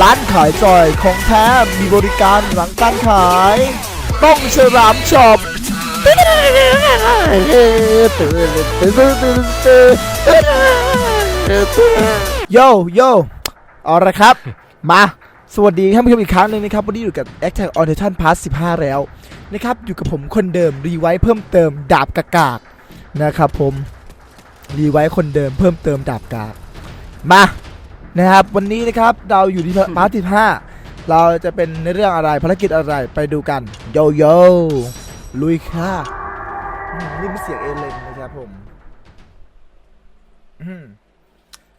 ร้านขายจอยของแท้มีบริการหลังการขาย ต้องฉลามช็อปโยโยเอาละครับ มา สวัสดีท่านผู้ชมอีกครั้งหนึ่งนะครับ วันนี้อยู่กับ a c t a c on Titan Pass 15 แล้วนะครับ อยู่กับผมคนเดิม รีไวท์เพิ่มเติมดาบกากากนะครับผม รีไวท์คนเดิมเพิ่มเติมดาบกาก มา นะครับวันนี้นะครับเราอยู่ที่พาร์ทที่ห้าเราจะเป็นในเรื่องอะไรภารกิจอะไรไปดูกันโยโย่ลุยค่ะนี่เป็นเสียงเอเลนนะครับผม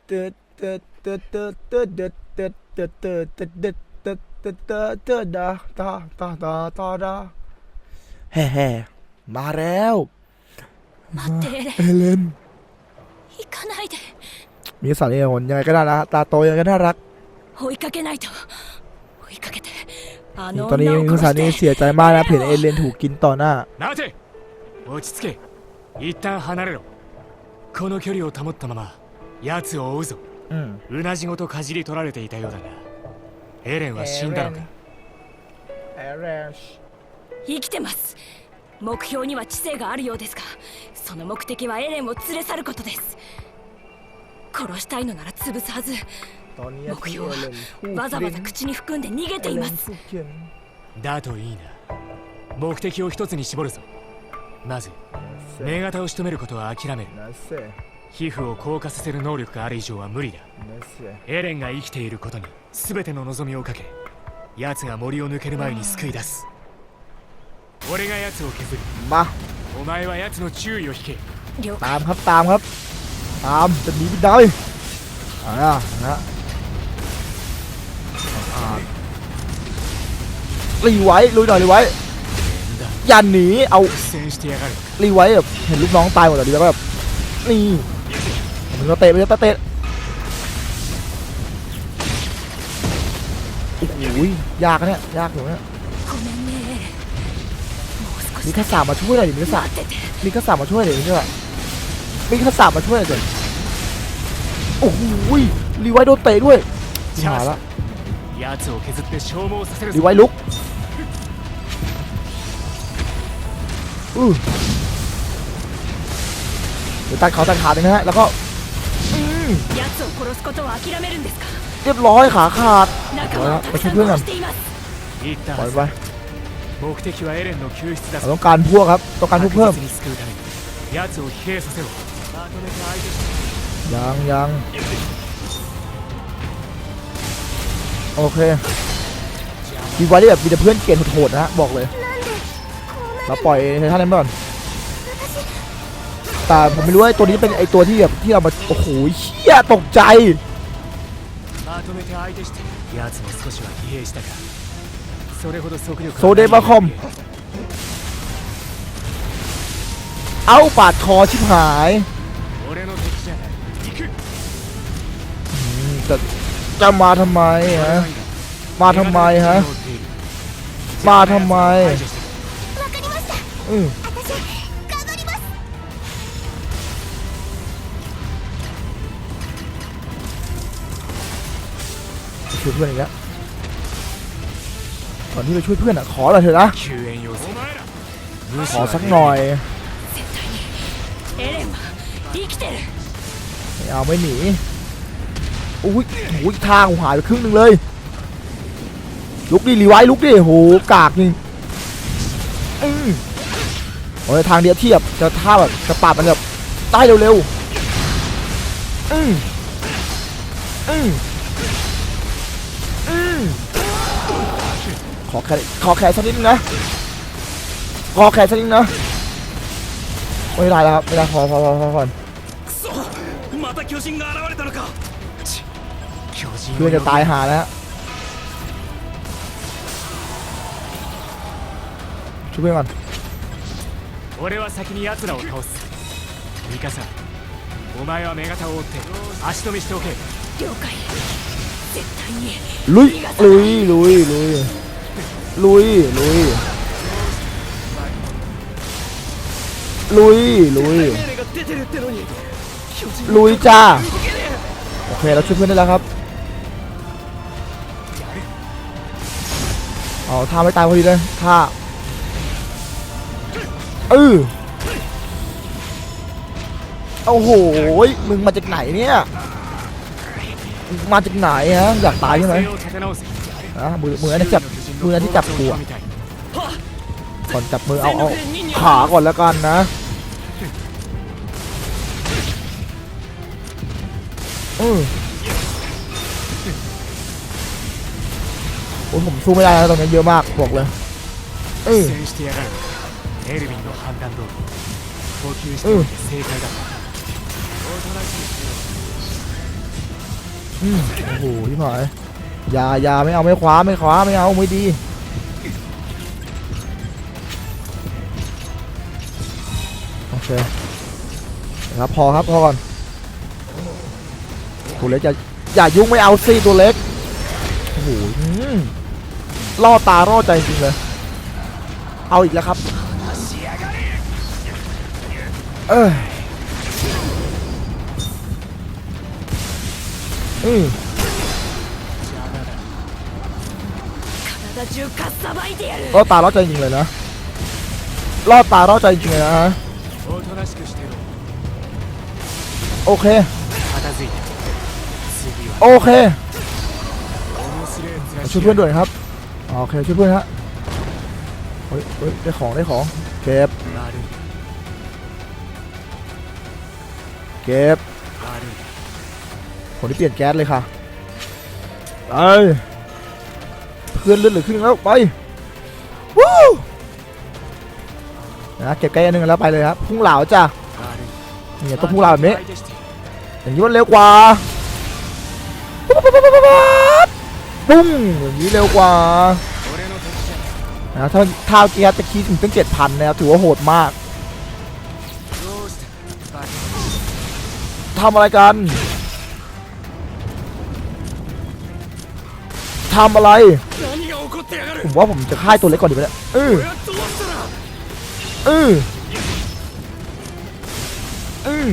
เติร์ดเติร์ดเติร์ดเติร์ดเติร์ดเติร์ดเติร์ดเติร์ดเติร์ดเติร์ดเติร์ดเติร์ดเติร์ดเติร์ดเติร์ดดเตเตเตเตาดาแฮ่มาแล้วเอเลน 行かないで มีสัตว์เลี้ยงยังไงก็น่ารักตาโตยังไงก็น่ารัก 追いかけないと追いかけてあ นี่ の ตอนนี้ 女を คุณสา 殺 นี่ して เสียใจมากนะเห็นเอเลนถูกกินต่อหน้า 待て落ち着け一旦離れろこの距離を保ったまま奴を追うぞ อืม うなじごとかじり取られていたようだがエレンは死んだのかエレン生きてます目標には知性があるようですが その目的はエレンを連れ去ることです。殺したいのなら潰すはず。目標はわざわざ口に含んで逃げています。だといいな。目的を一つに絞るぞ。まず目型を仕留めることは諦める。皮膚を硬化させる能力がある以上は無理だ。エレンが生きていることに全ての望みをかけ奴が森を抜ける前に救い出す。俺が奴を削る。まお前は奴の注意を引け了 ตา 解 มครับตามครับ ตามจะหนีไปได้อ่านะอ่ารีไว้ลุยหน่อยรีไว้อย่าหนีเอา 苦戦してやがる รีไว้แบบเห็นลูกน้องตายหมดเลยดีแล้วก็แบบนี่มึงก็เตะไปเลยเตะโอ้โหยากนะเนี่ยยากอยู่เนี่ย มีข้าสามมาช่วยหน่อยมีข้าสามมีข้าสามมาช่วยหน่อยดิเนี่ยมีข้าสามมาช่วยหน่อยโอ้โหรีไวโดนเตะด้วยหาละรีไวลุกอือเดี๋ยวตัดเขาตัดขาเลยนะฮะแล้วก็เรียบร้อยขาขาดไปช่วยเพื่อนกันปล่อยไป 目的はエレンの救出だ เรา ぞ ต้องการพวกครับต้องการพวก 確 เพิ่ม 実に救うために奴を疲弊させろまとめて相手して ยังยังโอเคมีไว้ที่แบบมีแต่เพื่อนเกลียดโหดๆนะฮะบอกเลยเราปล่อยไททันนั้นไปก่อนแต่ผมไม่รู้ว่าไอ้ตัวนี้เป็นไอ้ตัวที่แบบที่เรามาโอ้โหเชี่ยตกใจ まとめて相手して奴も少しは疲弊したかそれほど速力は โซเดบาคอม เอาปาดคอชิบหายจะจะมาทำไมฮะ มาทำไมฮะ มาทำไมอือคือเพื่อนอีกแล้ว ตอนที่เราช่วยเพื่อนอะขอละเถอะนะขอสักหน่อยไม่เอาไม่หนีโอ้ยอุ้ยทางหายไปครึ่งหนึ่งเลย ลุกดิรีไว้ลุกดิโหกากนี่โอ้ยทางเดียวเทียบจะท่าแบบจะปาดมันแบบใต้เร็วๆอืออือ อแค่ขอแค่สักนิดนึงนะขอแค่สักนิดนึงนะไม่ได้แล้วครับไม่ได้พอพอพอพอพอ また巨人が現れたのか巨人 เพื่อนจะตายหาแล้วฮะช่วยเพื่อนก่อน 俺は先に奴らを倒すミカサお前は目型を追って足止めしておけ了解絶対に ลุยลุยลุยลุย ลุย ลุย ลุย ลุย ลุยจ้า โอเค เราช่วยเพื่อนได้แล้วครับ เอาท่าไม่ตายพอดีเลยท่าเออโอ้โห มึงมาจากไหนเนี่ย มาจากไหนฮะ อยากตายใช่ไหมอะมือมืออันนี้จับ มือนะที่จับกูอะก่อนจับมือเอาเอาขาก่อนแล้วกันนะเออโอ้ผมสู้ไม่ได้แล้วตอนนี้เยอะมากบอกเลยเออเออืมโอ้โหที่หมาย อย่าอย่าไม่เอาไม่คว้าไม่คว้าไม่เอาไม่ดีโอเคนะครับพอครับพอก่อนตัวเล็กอย่าอย่ายุ่งไม่เอาสิตัวเล็กโอ้โหล่อตาล่อใจจริงเลย เอาอีกแล้วครับ เอ้ยอืม 体中かっさばいてやる ล่อตาล่อใจจริงเลยนะล่อตาล่อใจจริงเลยนะ おとなしくしてろ โอเค 片付いた次は โอเค 面白いやつが ช่วยเพื่อนด้วยครับอ๋อโอเคช่วยเพื่อนฮะเฮ้ยเฮ้ยได้ของได้ของเก็บ 悪い เก็บ 悪い คนที่เปลี่ยนแก๊สเลยค่ะไป เพื่อนเลือดเหลือครึ่งแล้วไปวู้นะเก็บใกล้อันหนึ่งแล้วไปเลยครับพุ่งเหลาจ้ะเนี่ยต้องพุ่งเหลาแบบนี้อย่างนี้มันเร็วกว่าปุ้งอย่างนี้เร็วกว่านะถ้าท่าเกียร์จะคีถึงตั้งเจ็ดพันนะครับถือว่าโหดมากทำอะไรกัน ทำอะไร ผมว่าผมจะฆ่าตัวเล็กก่อนดีกว่าเออเออเออ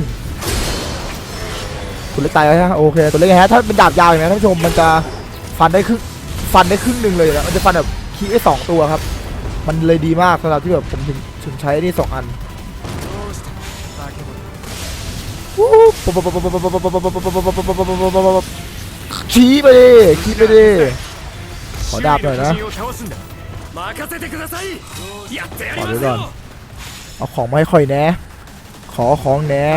ตัวเล็กตายแล้วฮะโอเคตัวเล็กฮะถ้าเป็นดาบยาวอย่างนี้ท่านผู้ชมมันจะฟันได้ครึ่งฟันได้ครึ่งหนึ่งเลยนะมันจะฟันแบบคีได้สองตัวครับ มันเลยดีมากสำหรับที่แบบผมถึงถึงใช้นี่สองอันชี้ไปดิคิดไปดิ ขอดาบหน่อยนะขอดูก่อนเอาของมาให้ค่อยแนะ ขอของแนะ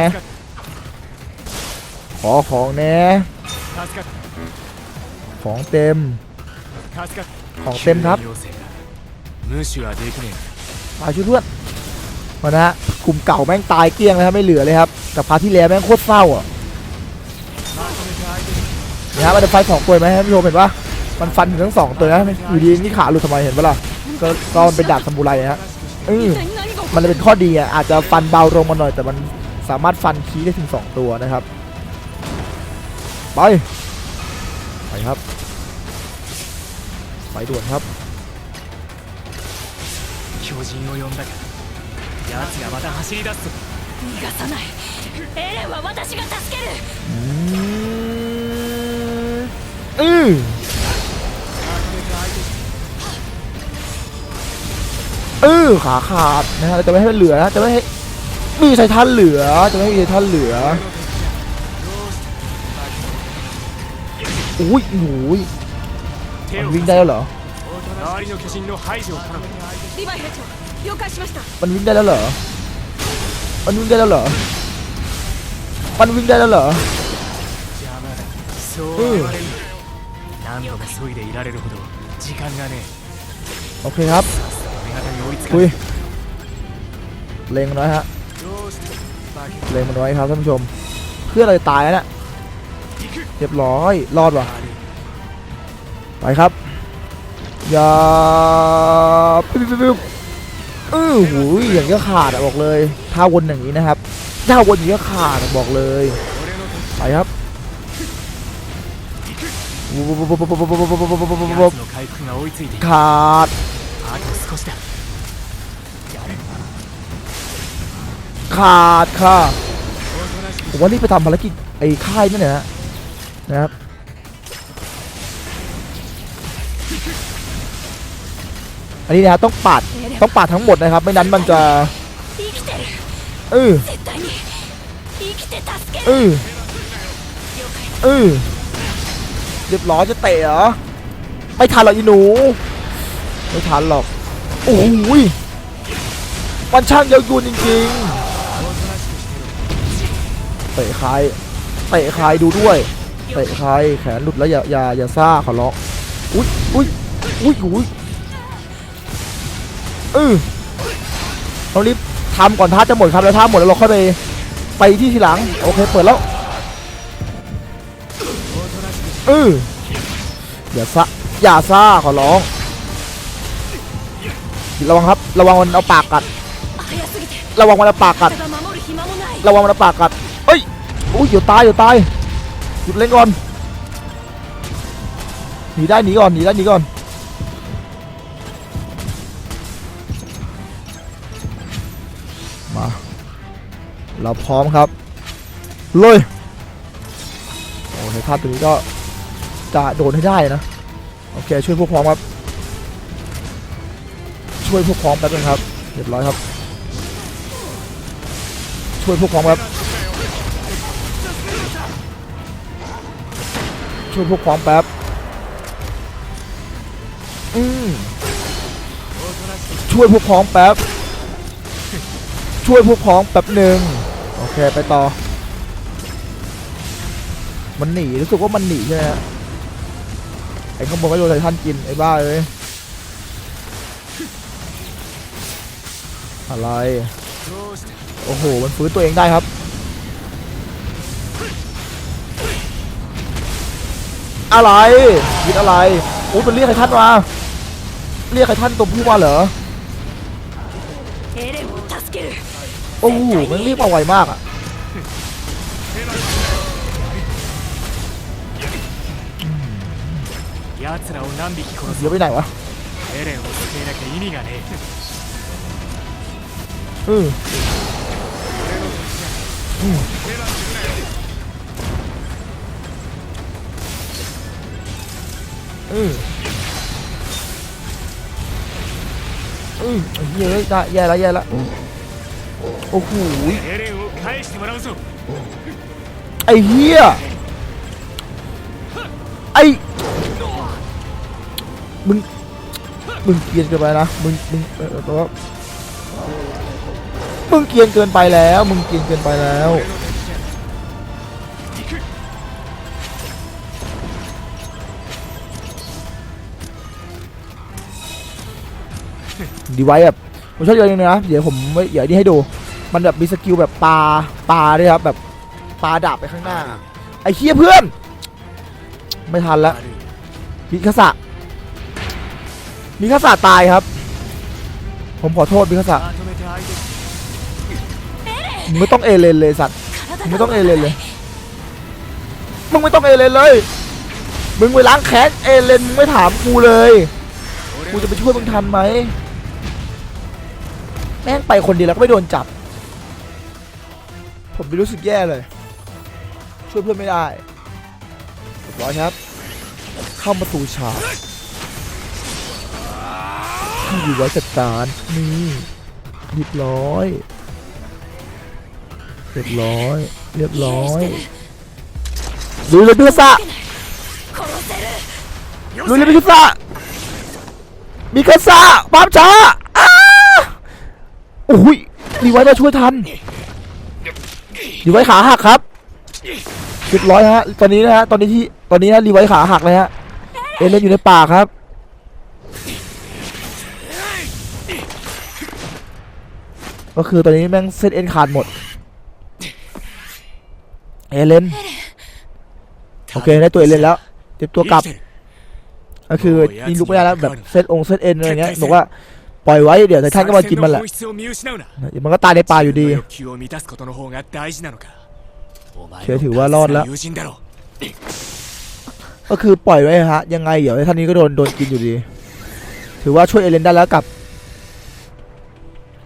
ขอของแนะของเต็ม ของเต็มครับมาช่วยเพื่อนมานะกลุ่มเก่าแม่งตายเกลี้ยงเลยครับไม่เหลือเลยครับ แต่พาที่แล้วแม่งโคตรเศร้าอะนะฮะมันจะไฟสองตัวไหมครับพี่โยมเห็นปะ มันฟันถึงทั้งสองตัวนะอยู่ดีนี่ขาหลุดทำไมเห็นปะล่ะก็ก็มันเป็นดาบซามูไรฮะเออ 何何が起こ มันจะเป็นข้อดีอ่ะอาจจะฟันเบาลงมาหน่อย แต่มันสามารถฟันคีย์ได้ถึง 2 ตัวนะครับ ไป ไปครับ ไปด่วนครับ 巨人を呼んだか奴がまた走り出すぞ逃がさないエレンは私が助ける อืม ขาขาดนะฮะจะไม่ให้เหลือนะจะไม่ให้มีไททันเหลือ จะไม่มีไททันเหลืออุ้ยหนูวิ่งได้แล้วเหรอมันวิ่งได้แล้วเหรอมันวิ่งได้แล้วเหรอมันวิ่งได้แล้วเหรอโอเคครับ อุ้ยเลงมันไว้ฮะเลงมันไว้ครับท่านผู้ชม เพื่อเราจะตายแล้วเนี่ยเรียบร้อยรอดวะไปครับยาปิ๊บปิ๊บปิ๊บเออหูยอย่างก็ขาดอะบอกเลยถ้าวนอย่างนี้นะครับถ้าวนอย่างก็ขาดบอกเลยไปครับขาด あと少しだ ขาดค่ะ おとなしく ผมว่ารีบไปทำภารกิจไอ้ค่ายนั่นเนี่ยนะนะครับ อันนี้นะครับต้องปาด エレン ต้องปาดทั้งหมดนะครับ ไม่นั้นมันจะ 生きてる เออ 絶対に生きて助け เอ る อ 了解 เออเรียบร้อยจะเตะเหรอ ไม่ทันหรอกอีหนู ไม่ทันหรอก โอ้โหยมันช่างเยาวยวนจริงๆเตะใครเตะใครดูด้วยเตะใครแขนหลุดแล้วอย่าอย่าอย่าซ่าขอร้องอุ้ยอุ้ยอุ้ยอุ้ยเออเรารีบทำก่อนท่าจะหมดครับแล้วท่าหมดแล้วเราค่อยไปไปที่ทีหลังโอเคเปิดแล้วเอออย่าซ่าอย่าซ่าขอร้อง ระวังครับ ระวังมันเอาปากกัด ระวังมันเอาปากกัด ระวังมันเอาปากกัดเฮ้ยอุ้ยอยู่ตายอยู่ตายหยุดเล่นก่อนหนีได้หนีก่อนหนีได้หนีก่อนมาเราพร้อมครับเลยโอ้ใท่าตัวนี้ก็จะโดนให้ได้นะโอเคช่วยพวกพร้อมครับ ช่วยพวกพ้อมแป๊บนึงครับเรียบร้อยครับ ช่วยพวกพ้อมครับช่วยพวกพ้อมแป๊บอืมช่วยพวกพ้อมแป๊บช่วยพวกพ้อมแป๊บหนึ่งโอเคไปต่อ มันหนีรู้สึกว่ามันหนีใช่ไหมฮะไอ้ข้างบนก็โดนไททันกินไอ้บ้าเลย อะไร โอ้โห มันฟื้นตัวเองได้ครับ อะไรยิดอะไร โอ้มันเรียกใครท่านมา เรียกใครท่านตัวผู้มาเหรอ โอ้โมันเรียกมาไวมากอะเยอะไปไหนวะ ừ ừ ừ ừ ơi đã về lại về lại ô hủi ai hia ai มึงมึงเกลียดกันไปนะมึงมึงเออตัว มึงเกียนเกินไปแล้ว มึงเกียนเกินไปแล้วดีไว้แบบผมชอบอย่างนึงนะเดี๋ยวผมเดี๋ยวนี่ให้ดู มันแบบมีสกิลแบบปลาปลาด้วยครับแบบปลาดาบไปข้างหน้า ไอ้เคียเพื่อน ไม่ทันแล้วมิคาสะมิคาสะตายครับ ผมขอโทษมิคาสะ มึงไม่ต้องเอเลนเลยสัตว์มึงไม่ต้องเอเลนเลยมึงไม่ต้องเอเลนเลย มึงไปล้างแค้นเอเลนมึงไม่ถามกูเลยกูจะไปช่วยมึงทันไหมแม่งไปคนเดียวแล้วก็ไม่โดนจับ ผมไม่รู้สึกแย่เลย ช่วยเพื่อนไม่ได้ร้อยครับ เข้าประตูฉากที่อยู่ไว้จัดการนี่เรียบร้อย เรียบร้อย เรียบร้อยลุยเลยพิกาซะลุยเลยพิกาซะพิกาซะปั๊มจ้าโอ้ยดีไว้มาช่วยทันอยู่ไว้ขาหักครับเรียบร้อยฮะ ตอนนี้นะฮะ ตอนนี้ที่ ตอนนี้นะรีไว้ขาหักเลยฮะ เอเลนอยู่ในป่าครับ ก็คือตอนนี้แม่งเซตเอ็นขาดหมด เอเลนโอเคได้ตัวเอเลนแล้วเตรียมตัวกลับ ก็คือยิงลุกไม่ได้แล้วแบบเซตองเซตเอ็นอะไรเงี้ยบอกว่าปล่อยไว้เดี๋ยวไททันก็มากินมันแหละมันก็ตายในป่าอยู่ดีเชื่อถือว่ารอดแล้ว ก็คือปล่อยไว้ฮะยังไงเดี๋ยวไททันนี้ก็โดนโดนกินอยู่ดี ถือว่าช่วยเอเลนได้แล้วกับ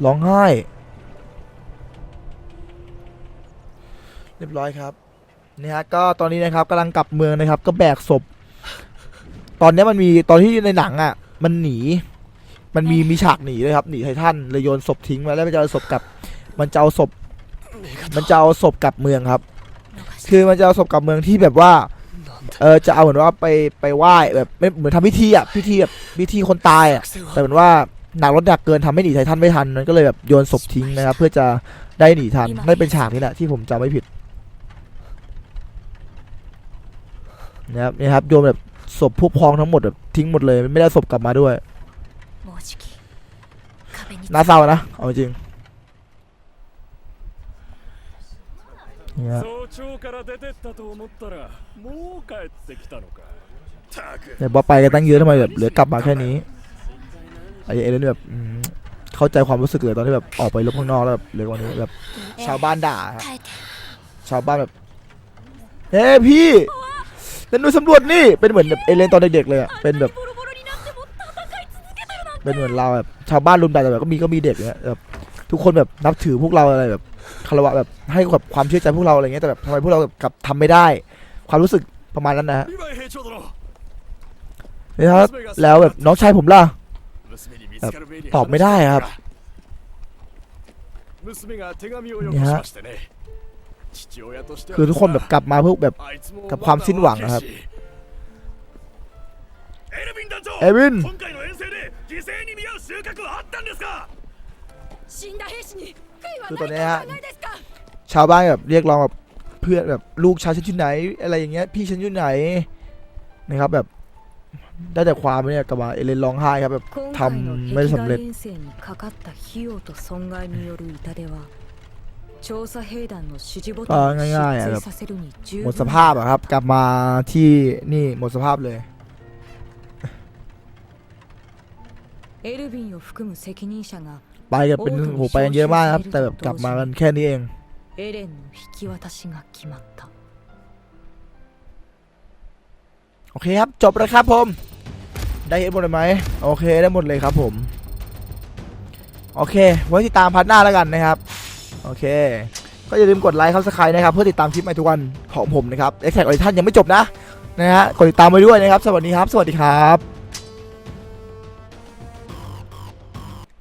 ร้องไห้ เรียบร้อยครับเนี่ฮะก็ตอนนี้นะครับกำลังกลับเมืองนะครับ ก็แบกศพ ตอนนี้มันมีตอนที่ในหนังอะ มันหนี มันมีมีฉากหนีเลยครับหนีไททันเลยโยนศพทิ้งไว้แล้วมันจะเอาศพกลับ มันจะเอาศพ มันจะเอาศพกลับเมืองครับ คือมันจะเอาศพกลับเมืองที่แบบว่า เออจะเอาเหมือนว่าไปไปไหว้แบบไม่เหมือนทำพิธีอะพิธีแบบพิธีคนตายอะแต่เหมือนว่าหนักรถหนักเกินทำให้หนีไททันไม่ทันมันก็เลยแบบโยนศพทิ้งนะครับ เพื่อจะได้หนีทันนั่นเป็นฉากนี้แหละที่ผมจำไม่ผิด นะครับนี่ครับโยนแบบศพพวกพ้องทั้งหมดแบบทิ้งหมดเลยไม่ได้เอาศพกลับมาด้วย もうじき壁に น่าเศร้านะเอาจริงเนี่ย 早朝から出てったと思ったらもう帰ってきたのかたく แต่บอสไปกันตั้งเยอะทำไมแบบเหลือกลับมาแค่นี้ไอเอเลนแบบอืมเข้าใจความรู้สึกเลยตอนที่แบบออกไปรบข้างนอกแล้วแบบเหลือกว่านี้แบบชาวบ้านด่าครับ 耐えて ชาวบ้านแบบ เฮ้ยพี่ แต่หนูสำรวจนี่เป็นเหมือนแบบเอเลนตอนเด็กๆเลยอะเป็นแบบเป็นเหมือนเราแบบชาวบ้านรุมด่าแต่แบบก็มีก็มีเด็กเนี่ยแบบทุกคนแบบนับถือพวกเราอะไรแบบคารวะแบบให้แบบความเชื่อใจพวกเราอะไรเงี้ยแต่แบบทำไมพวกเราแบบกับทำไม่ได้ ความรู้สึกประมาณนั้นนะฮะนะครับแล้วแบบน้องชายผมล่ะตอบไม่ได้ครับนี่ฮะ คือทุกคนแบบกลับมาเพื่อแบบกับความสิ้นหวังนะครับเอวินคือตอนนี้ฮะชาวบ้านแบบเรียกร้องแบบเพื่อนแบบลูกชายฉันอยู่ไหน อะไรอย่างเงี้ยพี่ฉันอยู่ไหนนะครับแบบได้แต่ความเนี่ยกลับมาเอเลนร้องไห้ครับแบบทำไม่สำเร็จ ก็ง่ายๆอะแบบหมดสภาพอะครับ กลับมาที่นี่หมดสภาพเลยไปกันเป็นโหไปกันเยอะมากครับ แต่แบบกลับมากันแค่นี้เองโอเคครับ จบแล้วครับผม ได้เห็นหมดเลยไหมโอเคได้หมดเลยครับผม โอเค ไว้ติดตามพัดหน้าแล้วกันนะครับ โอเค ก็อย่าลืมกดไลค์ครับสไครต์นะครับ เพื่อติดตามคลิปใหม่ทุกวันของผมนะครับเอ็กแท็กออริทันยังไม่จบนะนะฮะกดติดตามไปด้วยนะครับสวัสดีครับ สวัสดีครับ